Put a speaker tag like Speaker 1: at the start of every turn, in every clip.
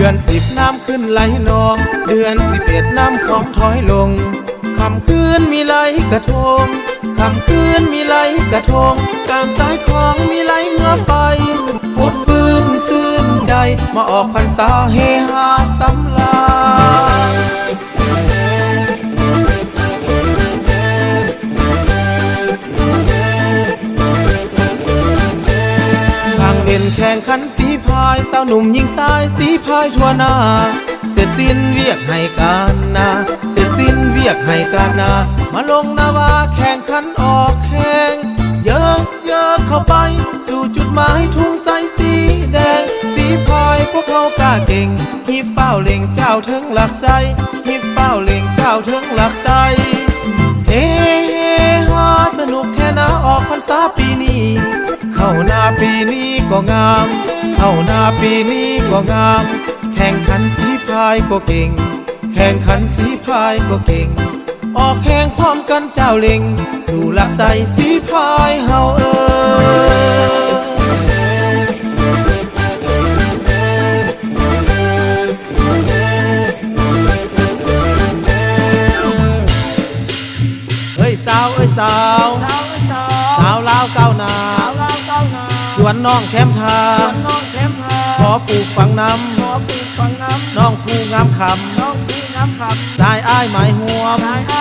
Speaker 1: ือนสิบน้ำขึ้นไหลนอง เดือนสิบเอ็ดน้ำของถอยลงคำคืนมีไหลกระทงคำคืนมีไหลกระทงกลางสายของมีไหลเงือไฟฟุดฟื้นซื่นใจมาออกพรรษาเฮฮา งขันสีพายสาวหนุ่มยิงสายสีพายทั่วหน้า เสร็จสิ้นเวียกให้การนาเสร็จสิ้นเวียกให้การนา มาลงนาวาแข่งขันออกแข่งเยอะเยอะเข้าไป สู่จุดหมายทุ่งใสสีแดง สีพายพวกเขากล้าเก่งฮิบเฝ้าเล่งเจ้าถึงหลักไซฮิบเฝ้าเล่งเจ้าถึงหลักไซเฮฮาสนุกแท้นะออกพรรษาปีนี้ เข้าหน้าปีนี้ก็งาม เข้าหน้าปีนี้ก็งาม แข่งขันสีพายก็เก่ง แข่งขันสีพายก็เก่ง ออกแข่งพร้อมกันเจ้าเล่ง สู่ละใสสีพายเฮาเออ น
Speaker 2: น้
Speaker 1: องแคมทา
Speaker 2: สวนน้องแคมพา
Speaker 1: ขอปลูกฝังน้
Speaker 2: ขอปลูกฝังน้ำ
Speaker 1: น้องผู้งามคำ
Speaker 2: น้องพี่น้ำขับำ
Speaker 1: สายอ้ายหมายหัวม
Speaker 2: ชายอ้า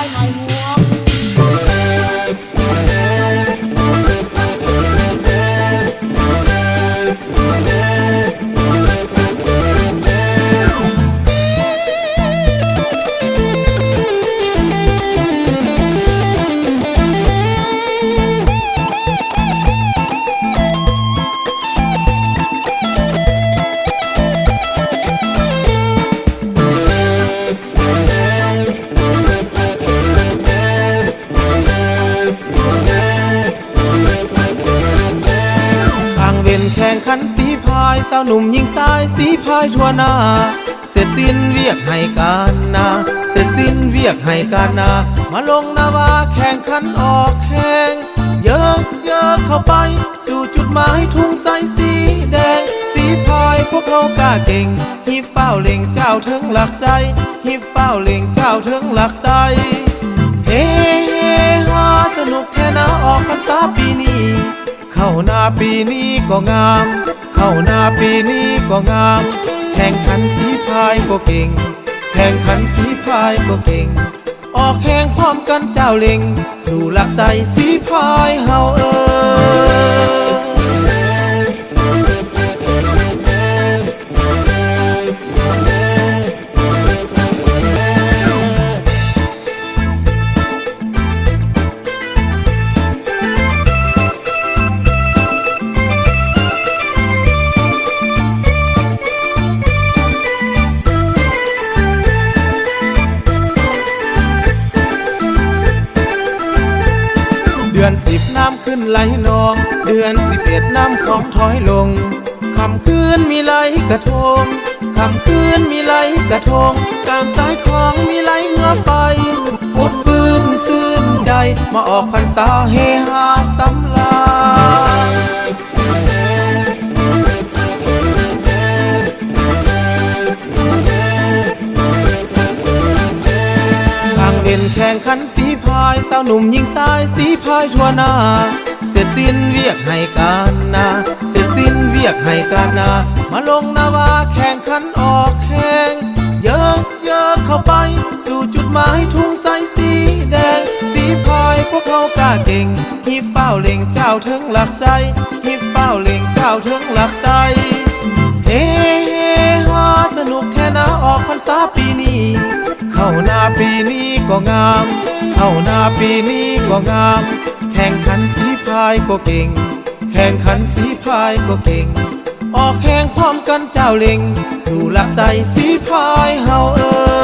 Speaker 1: สาวหนุ่มยิงสายสีพายทั่วหน้า เสร็จสิ้นเวียกให้การนา เสร็จสิ้นเวียกให้การนา มาลงนาวาแข่งขันออกแข่งเยอะเยอะเข้าไป สู่จุดหมายทุ่งใสสีแดง สีพายพวกเขากล้าเก่งฮิเฝ้าเล่งเจ้าถึงหลักไซฮิเฝ้าเล่งเจ้าถึงหลักไซเฮฮาสนุกแท้นะออกพรรษาปีนี้ เข้าหน้าปีนี้ก็งาม เข้านาปีนี้ก็งาม แข่งขันสีพายก็เก่ง แข่งขันสีพายก็เก่ง ออกแข่งพร้อมกันเจ้าเล็ง สู่หลักใสสีพายเฮาเออ ดือนสิบน้ำขึ้นไหลนอง เดือนสิบเอ็ดน้ำของถอยลงคำคืนมีไหลกระทงคำคืนมีไหลกระทงกลางสายของมีไหลเงือไฟฟุดฟื้นซื่นใจ มาออกพรรษาเฮฮาสำลาญทางเด่นแข่งขันสีายสาวหนุ่มยิงสายสีพายทั่วหน้า เสร็จสิ้นเวียกให้การนา เสร็จสิ้นเวียกให้การนา มาลงนาวาแข่งขันออกแข่งเยอะเยอะเข้าไป สู่จุดหมายทุ่งใสสีแดง สีพายพวกเขากล้าเก่งฮิบเฝ้าเล่งเจ้าถึงหลักไซฮิบเฝ้าเล่งเจ้าถึงหลักไซเฮฮาสนุกแท้นะออกพรรษาปีนี้ เข้าหน้าปีนี้ก็งาม เข้านาปีนี้ก็งาม แข่งขันสีพายก็เก่ง แข่งขันสีพายก็เก่ง ออกแข่งพร้อมกันเจ้าเล็ง สู่ลักใสสีพายเฮาเออ